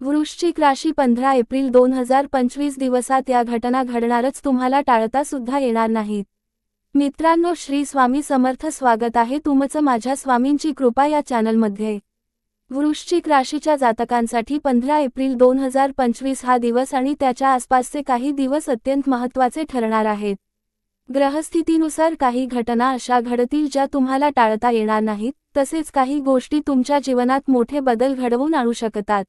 वृश्चिक राशी पंधरा एप्रिल दोन हजार पंचवीस दिवसात या घटना घडणारच तुम्हाला टाळता सुद्धा येणार नाहीत. मित्रांनो श्री स्वामी समर्थ स्वागत आहे तुमचं माझ्या स्वामींची कृपा या चॅनलमध्ये. वृश्चिक राशीच्या जातकांसाठी पंधरा एप्रिल दोन हजार पंचवीस हा दिवस आणि त्याच्या आसपासचे काही दिवस अत्यंत महत्त्वाचे ठरणार आहेत. ग्रहस्थितीनुसार काही घटना अशा घडतील ज्या तुम्हाला टाळता येणार नाहीत तसेच काही गोष्टी तुमच्या जीवनात मोठे बदल घडवून आणू शकतात.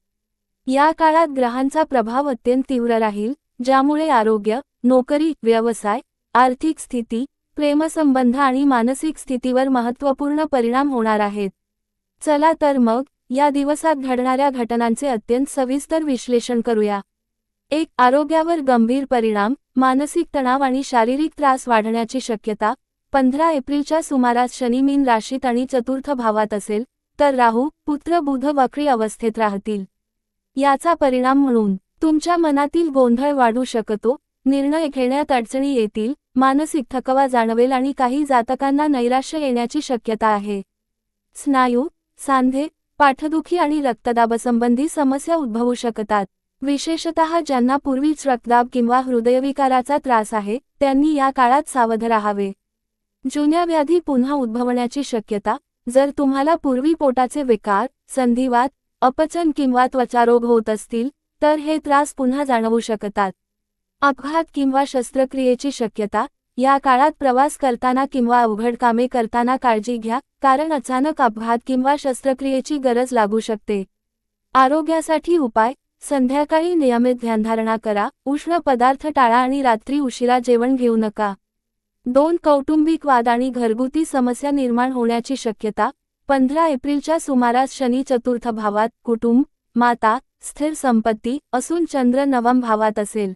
या काळात ग्रहांचा प्रभाव अत्यंत तीव्र राहील ज्यामुळे आरोग्य नोकरी व्यवसाय आर्थिक स्थिती प्रेमसंबंध आणि मानसिक स्थितीवर महत्त्वपूर्ण परिणाम होणार आहेत. चला तर मग या दिवसात घडणाऱ्या घटनांचे अत्यंत सविस्तर विश्लेषण करूया. एक आरोग्यावर गंभीर परिणाम मानसिक तणाव आणि शारीरिक त्रास वाढण्याची शक्यता पंधरा एप्रिलच्या सुमारास शनी मीन राशीत आणि चतुर्थ भावात असेल तर राहू पुत्र बुध वक्री अवस्थेत राहतील. याचा परिणाम म्हणून तुमच्या मनातील गोंधळ वाढू शकतो निर्णय घेण्यात अडचणी येतील मानसिक थकवा जाणवेल आणि काही जातकांना नैराश्य येण्याची शक्यता आहे. स्नायू सांधे पाठदुखी आणि रक्तदाबासंबंधी समस्या उद्भवू शकतात. विशेषतः ज्यांना पूर्वीच रक्तदाब किंवा हृदयविकाराचा त्रास आहे त्यांनी या काळात सावध राहावे. जुन्या व्याधी पुन्हा उद्भवण्याची शक्यता जर तुम्हाला पूर्वी पोटाचे विकार संधिवात अपचन किंवा त्वचारोग होत असतील तर हे त्रास पुन्हा जाणवू शकतात. अपघात किंवा शस्त्रक्रियेची शक्यता या काळात प्रवास करताना किंवा अवघड कामे करताना काळजी घ्या कारण अचानक अपघात किंवा शस्त्रक्रियेची गरज लागू शकते. आरोग्यासाठी उपाय संध्याकाळी नियमित ध्यानधारणा करा उष्ण पदार्थ टाळा आणि रात्री उशिरा जेवण घेऊ नका. दोन कौटुंबिक वाद आणि घरगुती समस्या निर्माण होण्याची शक्यता पंधरा एप्रिलच्या सुमारास शनी चतुर्थ भावात कुटुंब माता स्थिर संपत्ती असून चंद्र नवम भावात असेल.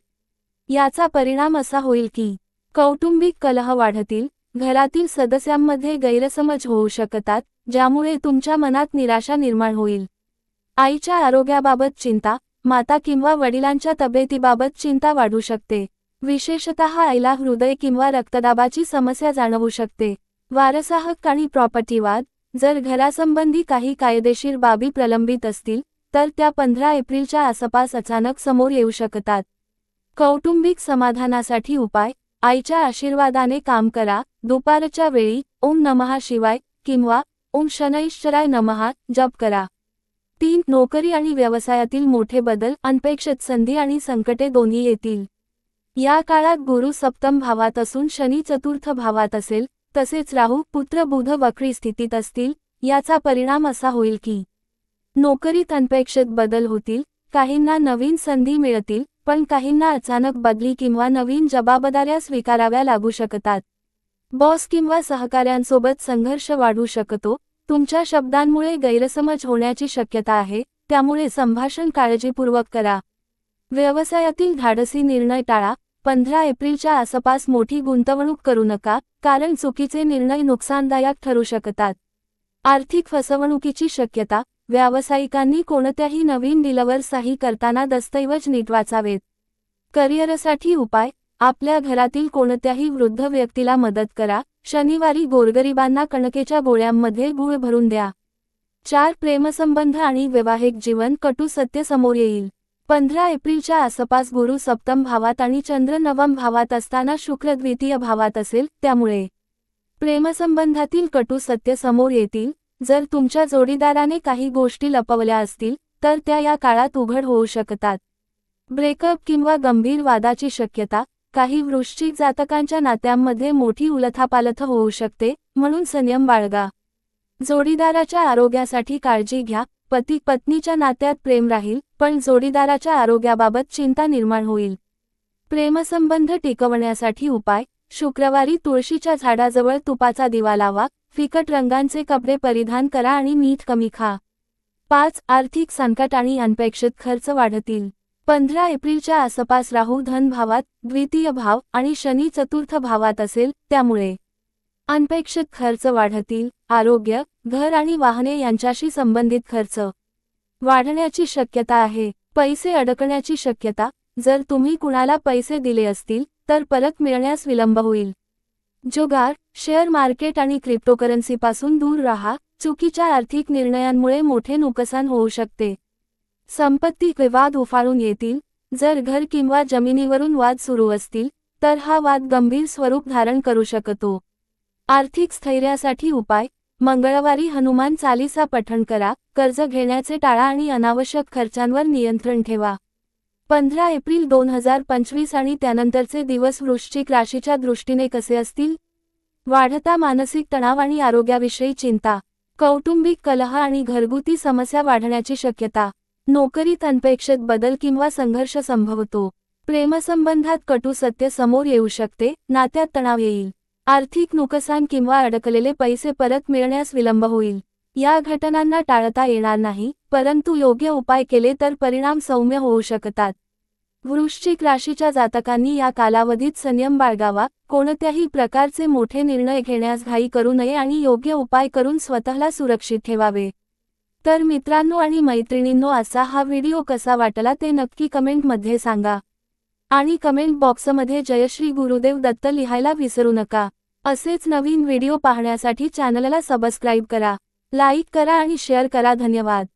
याचा परिणाम असा होईल की कौटुंबिक कलह वाढतील घरातील सदस्यांमध्ये गैरसमज होऊ शकतात ज्यामुळे तुमच्या मनात निराशा निर्माण होईल. आईच्या आरोग्याबाबत चिंता माता किंवा वडिलांच्या तब्येतीबाबत चिंता वाढू शकते. विशेषतः आईला हृदय किंवा रक्तदाबाची समस्या जाणवू शकते. वारसाहक आणि प्रॉपर्टीवाद जर घरासंबंधी काही कायदेशीर बाबी प्रलंबित असतील तर त्या पंधरा एप्रिलच्या आसपास अचानक समोर येऊ शकतात. कौटुंबिक समाधानासाठी उपाय आईच्या आशीर्वादाने काम करा दुपारच्या वेळी ओम नमहा शिवाय किंवा ओम शनैश्चराय नमहा जप करा. तीन नोकरी आणि व्यवसायातील मोठे बदल अनपेक्षित संधी आणि संकटे दोन्ही येतील. या काळात गुरु सप्तम भावात असून शनी चतुर्थ भावात असेल तसेच राहू पुत्र बुध वक्री स्थितीत असतील याचा परिणाम असा होईल की नोकरीत अनपेक्षित बदल होतील काहींना नवीन संधी मिळतील पण काहींना अचानक बदली किंवा नवीन जबाबदाऱ्या स्वीकाराव्या लागू शकतात. बॉस किंवा सहकाऱ्यांसोबत संघर्ष वाढू शकतो तुमच्या शब्दांमुळे गैरसमज होण्याची शक्यता आहे त्यामुळे संभाषण काळजीपूर्वक करा. व्यवसायातील धाडसी निर्णय टाळा पंधरा एप्रिलच्या आसपास मोठी गुंतवणूक करू नका कारण चुकीचे निर्णय नुकसानदायक ठरू शकतात. आर्थिक फसवणुकीची शक्यता व्यावसायिकांनी कोणत्याही नवीन डिलवर सही करताना दस्तऐवज नीट वाचावेत. करिअरसाठी उपाय आपल्या घरातील कोणत्याही वृद्ध व्यक्तीला मदत करा शनिवारी गोरगरिबांना कणकेच्या गोळ्यांमध्ये गुळ भरून द्या. चार प्रेमसंबंध आणि वैवाहिक जीवन कटू सत्य समोर येईल. पंधरा एप्रिलच्या आसपास गुरु सप्तम भावात आणि चंद्र नवम भावात असताना शुक्र द्वितीय भावात असेल त्यामुळे प्रेमसंबंधातील कटू सत्य समोर येतील. जर तुमच्या जोडीदाराने काही गोष्टी लपवल्या असतील तर त्या या काळात उघड होऊ शकतात. ब्रेकअप किंवा गंभीर वादाची शक्यता काही वृश्चिक जातकांच्या नात्यांमध्ये मोठी उलथापालथ होऊ शकते म्हणून संयम बाळगा. जोडीदाराच्या आरोग्यासाठी काळजी घ्या पती पत्नीच्या नात्यात प्रेम राहील पण जोडीदाराच्या आरोग्याबाबत चिंता निर्माण होईल. प्रेमसंबंध टिकवण्यासाठी उपाय शुक्रवारी तुळशीच्या झाडाजवळ तुपाचा दिवा लावा फिकट रंगांचे कपडे परिधान करा आणि मीठ कमी खा. पाच आर्थिक संकट आणि अनपेक्षित खर्च वाढतील. पंधरा एप्रिलच्या आसपास राहू धन भावात द्वितीय भाव आणि शनी चतुर्थ भावात असेल त्यामुळे. अनपेक्षित खर्च वाढतील आरोग्य घर आणि वाहने यांच्याशी संबंधित खर्च. वाढण्याची शक्यता आहे. पैसे अडकण्याची शक्यता. जर तुम्ही कुणाला पैसे दिले असतील तर परत मिळण्यास विलंब होईल. जोगार शेअर मार्केट आणि क्रिप्टोकरन्सीपासून दूर राहा. चुकीच्या आर्थिक निर्णयांमुळे मोठे नुकसान होऊ शकते. संपत्ती विवाद उफाळून येतील. जर घर किंवा जमिनीवरून वाद सुरू असतील तर हा वाद गंभीर स्वरूप धारण करू शकतो. आर्थिक स्थैर्यासाठी उपाय. मंगळवारी हनुमान चालीसा पठण करा कर्ज घेण्याचे टाळा आणि अनावश्यक खर्चांवर नियंत्रण ठेवा. पंधरा एप्रिल दोन हजार पंचवीस आणि त्यानंतरचे दिवस वृश्चिक राशीच्या दृष्टीने कसे असतील? वाढता मानसिक तणाव आणि आरोग्याविषयी चिंता कौटुंबिक कलह आणि घरगुती समस्या वाढण्याची शक्यता नोकरीत अनपेक्षित बदल किंवा संघर्ष संभवतो प्रेमसंबंधात कटू सत्य समोर येऊ शकते नात्यात तणाव येईल. आर्थिक नुकसान किंवा अडकलेले पैसे परत मिळण्यास विलंब होईल. या घटनांना टाळता येणार नाही परंतु योग्य उपाय केले तर परिणाम सौम्य होऊ शकतात. वृश्चिक राशीच्या जातकांनी या कालावधीत संयम बाळगावा कोणत्याही प्रकारचे मोठे निर्णय घेण्यास घाई करू नये आणि योग्य उपाय करून स्वतःला सुरक्षित ठेवावे. तर मित्रांनो आणि मैत्रिणींनो असा हा व्हिडिओ कसा वाटला ते नक्की कमेंटमध्ये सांगा. आणि कमेंट बॉक्समध्ये जयश्री गुरुदेव दत्त लिहायला विसरू नका. असेच नवीन व्हिडिओ पाहण्यासाठी चॅनलला सबस्क्राईब करा. लाईक करा आणि शेअर करा. धन्यवाद.